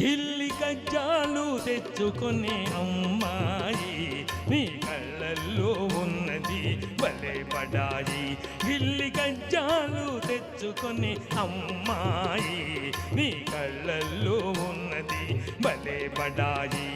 గిల్లి కజ్జాలు తెచ్చుకునే అమ్మాయి నీ కళ్ళల్లో ఉన్నది భలే పడాయి. గిల్లి కజ్జాలు తెచ్చుకునే అమ్మాయి నీ కళ్ళల్లో ఉన్నది భలే పడాయి.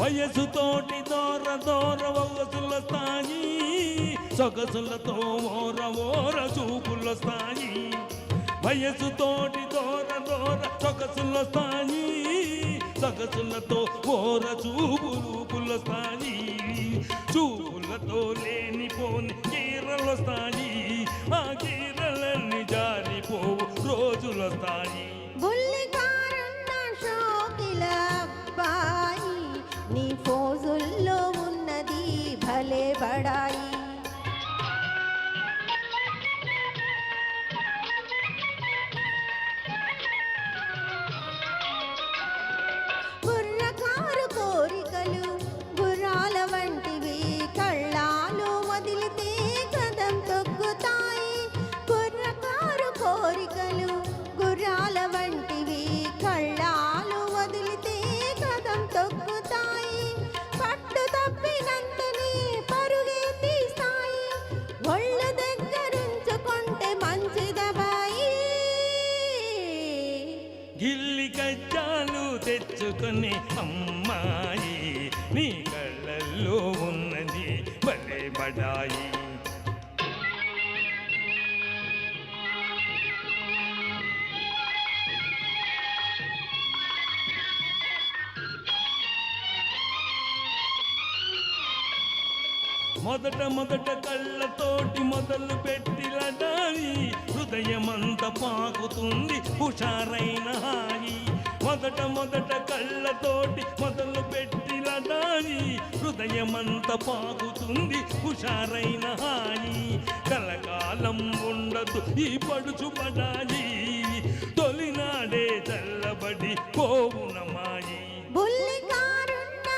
వయసుతోటి దోర దూర స్థాయి సొగసులతో ఓర ఓర చూపుల చూపులొస్తాయి వయసుతోటి దోర సొగసుల స్థాయి సొగసులతో ఓర చూపు రూపుల స్థాయి. చూపులతో లేనిపోని కీరలొస్తాయి ఆ కీరలన్నీ జారిపోవు రోజుల స్థాయి. నీ ఫోజుల్లో ఉన్నది భలే బడాయి. తెచ్చుకుని అమ్మాయి నీ కళ్ళల్లో ఉన్నది భలే బడాయి మొదట మొదట కళ్ళతోటి మొదలు పెట్టిలడాయి హృదయమంత పాకుతుంది హుషారైన హాయి. మొదట మొదట కళ్ళతోటి మొదలు పెట్టిన దాని హృదయమంత పాగుతుంది హుషారైన హాని. కలకాలం ఉండదు ఈ పడుచుపడాది తొలినాడే చల్లబడి పోవునమాయి బుల్లికారున్న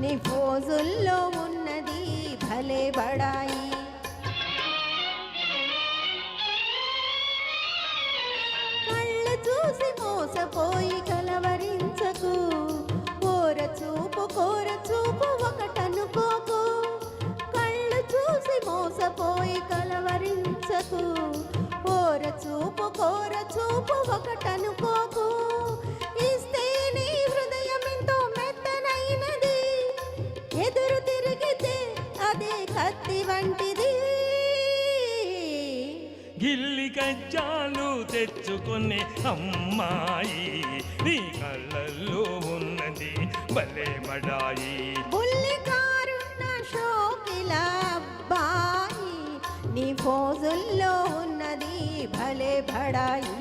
నీ ఫోజుల్లో ఉన్నది భలే బడాయి. పోయి కలవరించకు. కోర చూపు కోర చూపు ఒకటనుకోకు. కళ్ళు చూసి మోసపోయి కలవరించకు. కోర చూపు కోర చూపు ఒకటనుకోకు. ఇస్తే నీ హృదయం ఎంతో మెత్తనైనది. ఎదురు తిరిగితే అదే కత్తి వంటిది. గిల్లి కజ్జాలు తెచ్చుకునే అమ్మాయి నీ కళ్ళల్లో ఉన్నది భలే బడాయి నీ ఫోజుల్లో ఉన్నది భలే బడాయి.